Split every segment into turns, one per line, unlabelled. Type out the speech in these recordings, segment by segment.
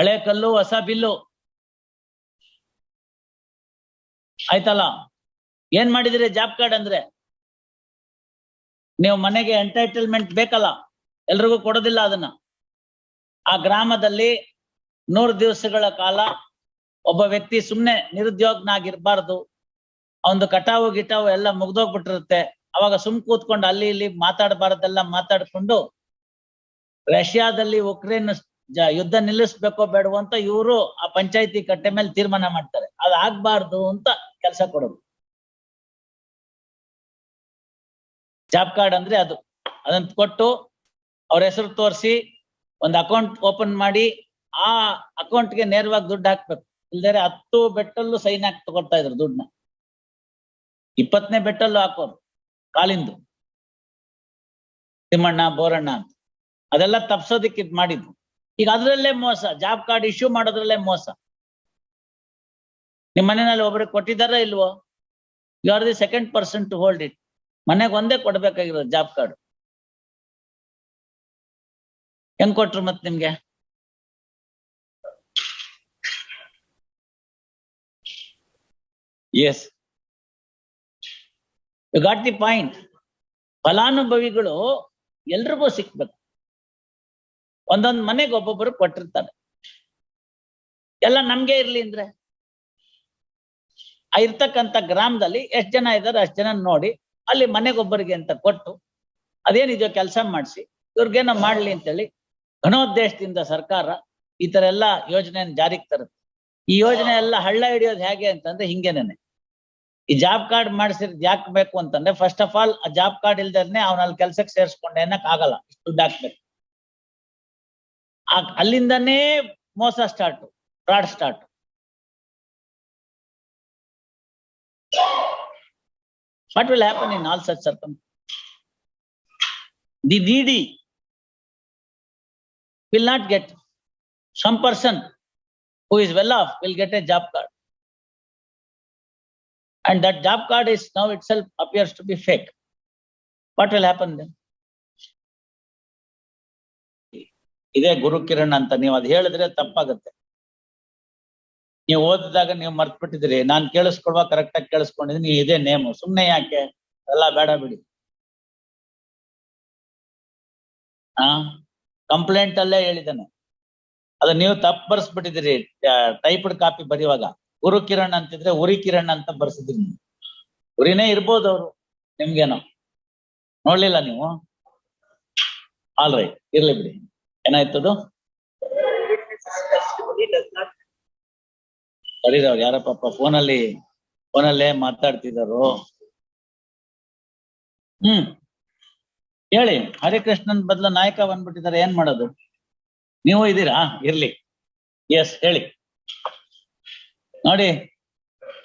ಹಳೆ ಕಲ್ಲು, ಹೊಸ ಬಿಲ್ಲು. ಆಯ್ತಲ್ಲ? ಏನ್ ಮಾಡಿದಿರಿ ಜಾಬ್ ಕಾರ್ಡ್ ಅಂದ್ರೆ? ನೀವು ಮನೆಗೆ ಎಂಟೈಟಲ್ಮೆಂಟ್ ಬೇಕಲ್ಲ? ಎಲ್ರಿಗೂ ಕೊಡೋದಿಲ್ಲ ಅದನ್ನ. ಆ ಗ್ರಾಮದಲ್ಲಿ ನೂರು ದಿವಸಗಳ ಕಾಲ ಒಬ್ಬ ವ್ಯಕ್ತಿ ಸುಮ್ನೆ ನಿರುದ್ಯೋಗನಾಗಿರ್ಬಾರ್ದು. ಅವನು ಕಟಾವು, ಗಿಟಾವು ಎಲ್ಲ ಮುಗ್ದೋಗ್ಬಿಟ್ಟಿರುತ್ತೆ. ಅವಾಗ ಸುಮ್ ಕೂತ್ಕೊಂಡು ಅಲ್ಲಿ ಇಲ್ಲಿ ಮಾತಾಡಬಾರ್ದೆಲ್ಲ ಮಾತಾಡ್ಕೊಂಡು ರಷ್ಯಾದಲ್ಲಿ ಉಕ್ರೇನ್ ಯುದ್ಧ ನಿಲ್ಲಿಸ್ಬೇಕೋ ಬೇಡವೋ ಅಂತ ಇವರು ಆ ಪಂಚಾಯತಿ ಕಟ್ಟೆ ಮೇಲೆ ತೀರ್ಮಾನ ಮಾಡ್ತಾರೆ. ಅದು ಆಗ್ಬಾರ್ದು ಅಂತ ಕೆಲಸ ಕೊಡೋದು. ಜಾಬ್ ಕಾರ್ಡ್ ಅಂದ್ರೆ ಅದು. ಅದನ್ನ ಕೊಟ್ಟು ಅವ್ರ ಹೆಸರು ತೋರಿಸಿ ಒಂದು ಅಕೌಂಟ್ ಓಪನ್ ಮಾಡಿ ಆ ಅಕೌಂಟ್ಗೆ ನೇರವಾಗಿ ದುಡ್ಡು ಹಾಕ್ಬೇಕು. ಇಲ್ದರೆ ಹತ್ತು ಬೆಟ್ಟಲ್ಲೂ ಸೈನ್ ಹಾಕಿ ತಗೊಳ್ತಾ ಇದ್ರು ದುಡ್ಡನ್ನ. ಇಪ್ಪತ್ತನೇ ಬೆಟ್ಟಲ್ಲೂ ಹಾಕೋರು ಕಾಲಿಂದು. ತಿಮ್ಮಣ್ಣ, ಬೋರಣ್ಣ ಅಂತ. ಅದೆಲ್ಲ ತಪ್ಸೋದಿಕ್ಕೆ ಇದ್ ಮಾಡಿದ್ದು ಈಗ ಅದ್ರಲ್ಲೇ ಮೋಸ ಜಾಬ್ ಕಾರ್ಡ್ ಇಶ್ಯೂ ಮಾಡೋದ್ರಲ್ಲೇ ಮೋಸ. ನಿಮ್ ಮನೆಯಲ್ಲಿ ಒಬ್ರಿಗೆ ಕೊಟ್ಟಿದಾರ ಇಲ್ವೋ? You are the second person to hold it ಮನೆಗೆ ಒಂದೇ ಕೊಡ್ಬೇಕಾಗಿರೋದು ಜಾಬ್ ಕಾರ್ಡ್ ಹೆಂಗ್ ಕೊಟ್ರು ಮತ್ ನಿಮ್ಗೆ? Yes you got the point ಫಲಾನುಭವಿಗಳು ಎಲ್ರಿಗೂ ಸಿಕ್ಬೇಕು. ಒಂದೊಂದ್ ಮನೆಗೆ ಒಬ್ಬೊಬ್ಬರು ಕೊಟ್ಟಿರ್ತಾರೆ. ಎಲ್ಲ ನಮ್ಗೆ ಇರ್ಲಿ ಅಂದ್ರೆ? ಆ ಇರ್ತಕ್ಕಂತ ಗ್ರಾಮದಲ್ಲಿ ಎಷ್ಟ್ ಜನ ಇದಾರೆ ಅಷ್ಟ್ ಜನ ನೋಡಿ, ಅಲ್ಲಿ ಮನೆಗೊಬ್ಬರಿಗೆ ಅಂತ ಕೊಟ್ಟು ಅದೇನಿದೆಯೋ ಕೆಲಸ ಮಾಡಿಸಿ, ಇವ್ರಿಗೇನೋ ಮಾಡ್ಲಿ ಅಂತೇಳಿ ಘನೋದ್ದೇಶದಿಂದ ಸರ್ಕಾರ ಈ ತರ ಎಲ್ಲ ಯೋಜನೆಯನ್ನು ಜಾರಿಗೆ ತರುತ್ತೆ. ಈ ಯೋಜನೆ ಎಲ್ಲ ಹಳ್ಳ ಹಿಡಿಯೋದು ಹೇಗೆ ಅಂತಂದ್ರೆ ಹಿಂಗೇನೆ ಈ ಜಾಬ್ ಕಾರ್ಡ್ ಮಾಡಿಸಿದ್ ಯಾಕೆ ಬೇಕು ಅಂತಂದ್ರೆ ಫಸ್ಟ್ ಆಫ್ ಆಲ್ ಆ ಜಾಬ್ ಕಾರ್ಡ್ ಇಲ್ದೇನೆ ಅವನಲ್ಲಿ ಕೆಲ್ಸಕ್ಕೆ ಸೇರ್ಸ್ಕೊಂಡೆ ಅನ್ನಕ್ ಆಗಲ್ಲ ದುಡ್ಡು ಹಾಕ್ಬೇಕು. ಅಲ್ಲಿಂದನೇ ಮೋಸ start fraud start what will happen in all such circumstances the needy will not get some person who is well off will get a job card and that job card is now itself appears to be fake what will happen then ಇದೇ ಗುರು ಕಿರಣ್ ಅಂತ ನೀವು ಅದ್ ಹೇಳಿದ್ರೆ ತಪ್ಪಾಗುತ್ತೆ. ನೀವು ಓದಿದಾಗ ನೀವು ಮರ್ತ್ ಬಿಟ್ಟಿದ್ರಿ ನಾನ್ ಕೇಳಿಸ್ಕೊಳ್ವಾ ಕರೆಕ್ಟ್ ಆಗಿ ಕೇಳಿಸ್ಕೊಂಡಿದೀನಿ ಇದೇ ನೇಮ್ ಸುಮ್ನೆ ಯಾಕೆ? ಎಲ್ಲ ಬೇಡ ಬಿಡಿ. ಹಾ ಕಂಪ್ಲೇಂಟ್ ಅಲ್ಲೇ ಹೇಳಿದ್ದಾನೆ. ಅದು ನೀವು ತಪ್ಪು ಬರ್ಸ್ಬಿಟ್ಟಿದ್ದೀರಿ. ಟೈಪ್ಡ್ ಕಾಪಿ ಬರೆಯುವಾಗ. ಗುರು ಕಿರಣ್ ಅಂತಿದ್ರೆ ಉರಿ ಕಿರಣ್ ಅಂತ ಬರ್ಸಿದ್ರಿ ನೀವು. ಉರಿನೇ ಇರ್ಬೋದು ಅವರು. ನಿಮ್ಗೇನೋ. ನೋಡ್ಲಿಲ್ಲ ನೀವು? ಆಲ್ ರೈಟ್ ಇರ್ಲಿ ಬಿಡಿ. ಏನಾಯ್ತದು ಅವ್ರು ಯಾರ ಪಾಪ ಫೋನಲ್ಲಿ, ಫೋನಲ್ಲೇ ಮಾತಾಡ್ತಿದ್ದಾರು ಹ್ಮ್. ಹೇಳಿ, ಹರಿಕೃಷ್ಣನ್ ಬದಲ ನಾಯಕ ಬಂದ್ಬಿಟ್ಟಿದ್ದಾರೆ ಏನ್ ಮಾಡೋದು? ನೀವು ಇದ್ದೀರಾ ಇರ್ಲಿ. ಎಸ್ ಹೇಳಿ. ನೋಡಿ,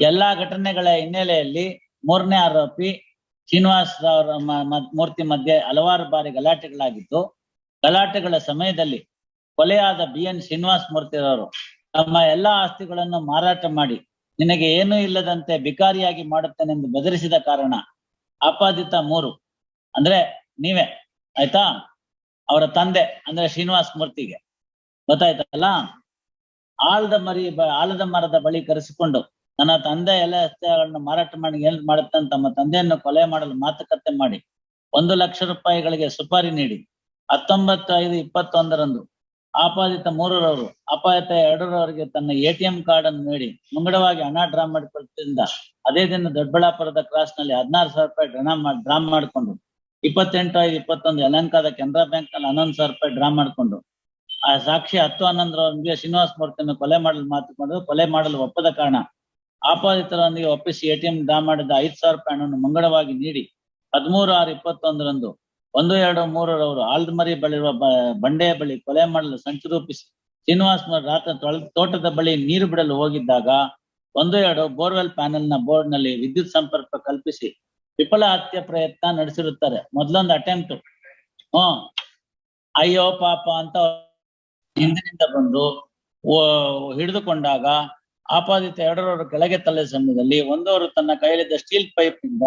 ಎಲ್ಲಾ ಘಟನೆಗಳ ಹಿನ್ನೆಲೆಯಲ್ಲಿ ಮೂರನೇ ಆರೋಪಿ ಶ್ರೀನಿವಾಸ್ ಮ- ಮೂರ್ತಿ ಮಧ್ಯೆ ಹಲವಾರು ಬಾರಿ ಗಲಾಟೆಗಳಾಗಿದ್ದು ಗಲಾಟೆಗಳ ಸಮಯದಲ್ಲಿ ಕೊಲೆಯಾದ ಬಿ ಎನ್ ಶ್ರೀನಿವಾಸ್ ಮೂರ್ತಿರವರು ತಮ್ಮ ಎಲ್ಲಾ ಆಸ್ತಿಗಳನ್ನು ಮಾರಾಟ ಮಾಡಿ ನಿನಗೆ ಏನೂ ಇಲ್ಲದಂತೆ ಬಿಕಾರಿಯಾಗಿ ಮಾಡುತ್ತೇನೆಂದು ಬೆದರಿಸಿದ ಕಾರಣ ಆಪಾದಿತ ಮೂರು. ಅಂದ್ರೆ ನೀವೇ, ಆಯ್ತಾ? ಅವರ ತಂದೆ, ಅಂದ್ರೆ ಶ್ರೀನಿವಾಸ್ ಮೂರ್ತಿಗೆ. ಗೊತ್ತಾಯ್ತಲ್ಲ? ಆಲದ ಮರಿ ಆಲದ ಮರದ ಬಳಿ ಕರೆಸಿಕೊಂಡು ನನ್ನ ತಂದೆ ಎಲ್ಲ ಆಸ್ತಿಗಳನ್ನು ಮಾರಾಟ ಮಾಡಿ ಏನ್ ಮಾಡುತ್ತಾನೆ ತಮ್ಮ ತಂದೆಯನ್ನು ಕೊಲೆ ಮಾಡಲು ಮಾತುಕತೆ ಮಾಡಿ ಒಂದು ಲಕ್ಷ ರೂಪಾಯಿಗಳಿಗೆ ಸುಪಾರಿ ನೀಡಿ. ಹತ್ತೊಂಬತ್ತು ಐದು ಇಪ್ಪತ್ತೊಂದರಂದು ಆಪಾದಿತ ಮೂರರವರು, ಅಪಾಯಿತ ಎರಡರವರಿಗೆ ತನ್ನ ಎ ಟಿ ಎಂ ಕಾರ್ಡ್ ಅನ್ನು ನೀಡಿ ಮುಂಗಡವಾಗಿ ಹಣ ಡ್ರಾ ಮಾಡಿಕೊಳ್ಳುತ್ತಿದ್ದ ಅದೇ ದಿನ ದೊಡ್ಡಬಳ್ಳಾಪುರದ ಕ್ರಾಸ್ನಲ್ಲಿ ಹದಿನಾರು ಸಾವಿರ ರೂಪಾಯಿ ಡ್ರಾ ಡ್ರಾ ಮಾಡಿಕೊಂಡು ಇಪ್ಪತ್ತೆಂಟು ಐದು ಇಪ್ಪತ್ತೊಂದು ಯಲಂಕಾದ ಕೆನರಾ ಬ್ಯಾಂಕ್ನಲ್ಲಿ ಹನ್ನೊಂದು ಸಾವಿರ ರೂಪಾಯಿ ಡ್ರಾ ಮಾಡಿಕೊಂಡು, ಆ ಸಾಕ್ಷಿ ಹತ್ತು ಹನ್ನೊಂದರವರೆಗೆ ಶ್ರೀನಿವಾಸ ಮೂರ್ತಿಯನ್ನು ಕೊಲೆ ಮಾಡಲು ಮಾತುಕೊಂಡು ಕೊಲೆ ಮಾಡಲು ಒಪ್ಪದ ಕಾರಣ ಆಪಾದಿತರೊಂದಿಗೆ ಒಪ್ಪಿಸಿ ಎಟಿಎಂ ಡ್ರಾ ಮಾಡಿದ ಐದು ಸಾವಿರ ರೂಪಾಯಿ ಹಣವನ್ನು ಮುಂಗಡವಾಗಿ ನೀಡಿ ಹದಿಮೂರು ಆರು ಇಪ್ಪತ್ತೊಂದರಂದು ಒಂದು, ಎರಡು, ಮೂರರವರು ಆಲ್ದಮರಿ ಬಳಿರುವ ಬಂಡೆಯ ಬಳಿ ಕೊಲೆ ಮಾಡಲು ಸಂಚು ರೂಪಿಸಿ ಶ್ರೀನಿವಾಸ್ ರಾತ್ರಿ ತೋಟದ ಬಳಿ ನೀರು ಬಿಡಲು ಹೋಗಿದ್ದಾಗ ಒಂದು, ಎರಡು ಬೋರ್ವೆಲ್ ಪ್ಯಾನೆಲ್ನ ಬೋರ್ಡ್ನಲ್ಲಿ ವಿದ್ಯುತ್ ಸಂಪರ್ಕ ಕಲ್ಪಿಸಿ ವಿಫಲ ಹತ್ಯೆ ಪ್ರಯತ್ನ ನಡೆಸಿರುತ್ತಾರೆ. ಮೊದಲೊಂದು ಅಟೆಂಪ್ಟ್ ಹ್ಮ್ ಅಯ್ಯೋ, ಪಾಪ ಅಂತ ಹಿಂದಿನಿಂದ ಬಂದು ಹಿಡಿದುಕೊಂಡಾಗ ಆಪಾದಿತ ಎರಡರವರು ಕೆಳಗೆ ತಲೆ ಸಮಯದಲ್ಲಿ ಒಂದವರು ತನ್ನ ಕೈಯಲ್ಲಿದ್ದ ಸ್ಟೀಲ್ ಪೈಪ್ನಿಂದ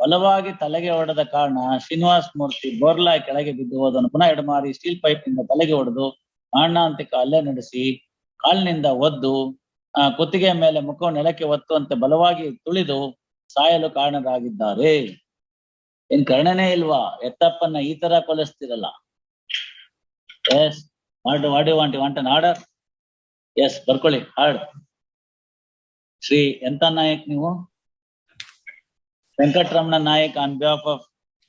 ಬಲವಾಗಿ ತಲೆಗೆ ಹೊಡೆದ ಕಾರಣ ಶ್ರೀನಿವಾಸ್ ಮೂರ್ತಿ ಬೋರ್ಲಾ ಕೆಳಗೆ ಬಿದ್ದು ಹೋದನು ಪುನಃ ಎಡಮಾರಿ ಸ್ಟೀಲ್ ಪೈಪ್ನಿಂದ ತಲೆಗೆ ಹೊಡೆದು ಮಾರಣಾಂತಿಕ ಅಲ್ಲೇ ನಡೆಸಿ ಕಾಲಿನಿಂದ ಒದ್ದು, ಆ ಕುತ್ತಿಗೆ ಮೇಲೆ ಮುಖವು ನೆಲಕ್ಕೆ ಒತ್ತುವಂತೆ ಬಲವಾಗಿ ತುಳಿದು ಸಾಯಲು ಕಾರಣರಾಗಿದ್ದಾರೆ. ಏನ್ ಕರ್ಣನೇ ಇಲ್ವಾ? ಎತ್ತಪ್ಪನ್ನ ಈ ತರ ಕೊಲಿಸ್ತಿರಲ್ಲ. Yes what what you want order yes ಬರ್ಕೊಳ್ಳಿ, ಹಾಡ್. ಶ್ರೀ ಎಂತ ನಾಯಕ್ ನೀವು? Venkataramana Nayak on behalf of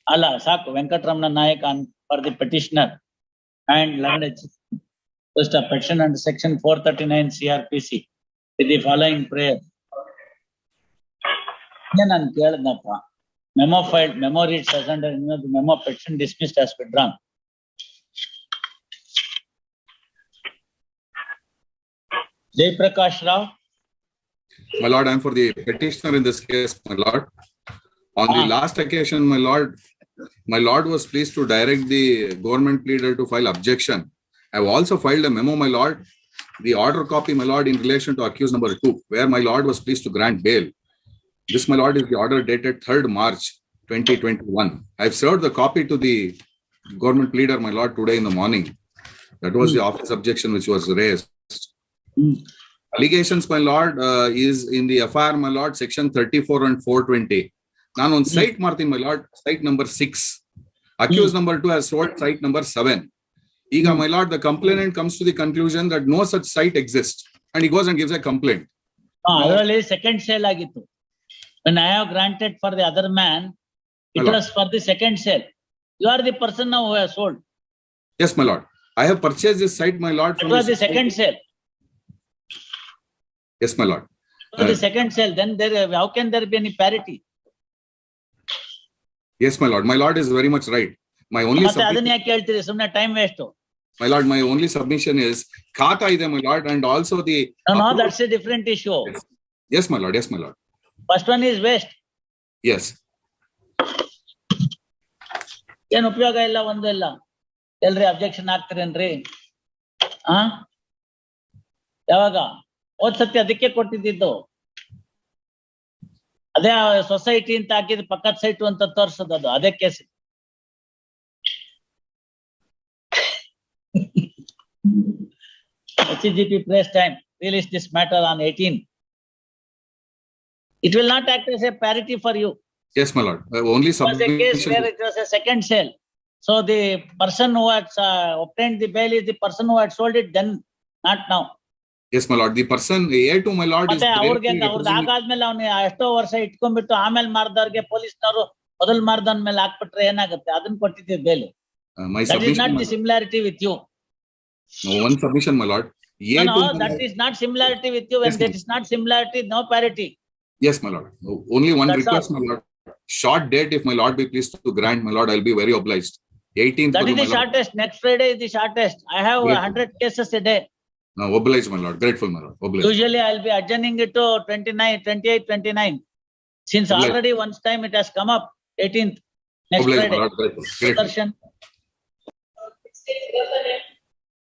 ಅಲ್ಲ ಸಾಕು Venkataramana Nayak on for the petitioner and language First a petition under section four thirty-nine CRPC with the following prayer. ಏನ್ ನಾನ್ ಕೇಳ್ದಪ್ಪ memo file memo reads as under ಇನ್ನೊಂದು memo petition dismissed as withdrawn. Jaiprakash Rao,
My lord, I am for the petitioner in this case, my lord. On the
Ah.
last occasion, my lord, my lord was pleased to direct the government pleader to file objection. I have also filed a memo, my lord, the order copy, my lord, in relation to accused number two, where my lord was pleased to grant bail. This, my lord, is the order dated third March twenty twenty-one. I have served the copy to the government pleader, my lord, today in the morning. That was the office objection which was raised.
Hmm.
Allegations, my lord, uh, is in the FIR, my lord, section thirty-four and four twenty. ನಾನು ಒಂದು
Hmm.
Site ಮಾಡ್ತೀನಿ my lord site number six accused number two has sold site number seven ಈಗ
Hmm.
My lord the complainant comes to the conclusion that no such site exist and he goes and gives a complaint
ಆ, ಅದರಲ್ಲಿ second sale ಆಗಿತ್ತು. When I have granted for the other man, it
Hello.
was for the second sale. You are the person now who has sold.
Yes my lord I have purchase this site my lord
It was the second sale.
Yes my lord
It was the second sale, then there, how can there be any parity?
Yes my lord my lord is very much right my only
ಮತ್ತೆ ಅದನ್ನ ಯಾಕೆ ಹೇಳ್ತೀರಿ? ಸುಮ್ಮನೆ time waste
my lord my only submission is khata ಇದೆ my lord and also the
no that's a different issue
yes my lord yes my lord
first one is waste
yes
ಏನ್ ಉಪಯೋಗ ಇಲ್ಲ ಒಂದು ಇಲ್ಲ. ಎಲ್ರಿ ಅಬ್ಜೆಕ್ಷನ್ ಹಾಕ್ತಿರೇನ್ರಿ ಆ? ಯಾವಾಗ? ಹೋದ್ ಸತಿ ಅದಕ್ಕೆ ಕೊಟ್ಟಿದ್ದು. ಅದೇ ಸೊಸೈಟಿ ಅಂತ ಹಾಕಿದ್ ಪಕ್ಕದ ಸೈಟು ಅಂತ ತೋರ್ಸೋದು ಅದು ಅದೇ case H G P place time release this matter on eighteen it will not act as a parity for
us my lord only
was a case
submission
where it was a second sale. So the person who had uh, obtained the bail is the person who had sold it then, not now.
Yes my lord the person A two my lord
ಮತ್ತೆ ಅವ್ರಿಗೆ ಅವ್ರದ್ದು ಆಗಾದ್ಮೇಲೆ ಅವ್ನು ಎಷ್ಟೋ ವರ್ಷ ಇಟ್ಕೊಂಡ್ಬಿಟ್ಟು ಆಮೇಲೆ ಮಾರ್ದವ್ರಿಗೆ ಪೊಲೀಸ್ನವರು ಮೊದಲು ಮಾರ್ದವನ್ ಮೇಲೆ ಹಾಕ್ಬಿಟ್ರೆ ಏನಾಗುತ್ತೆ ಅದನ್ನ ಕೊಟ್ಟಿದ್ದೀವಿ bail
my
that is not the
submission
similarity with you
one submission my lord A two
that is not similarity with you
Yes,
when that is not similarity no parity
Yes, my lord. Only one
That's
request, my lord. Short date, if my lord be pleased to grant, my lord, I'll be very obliged. Eighteenth.
That is the shortest next Friday is the shortest I have
Yes.
Hundred cases a day
No, my lord. Grateful, my lord.
Usually I'll be adjourning it to 29, 28, 29. Since already once time it has come up, eighteenth, next
Obliged, my
Friday.
lord. Grateful. Grateful.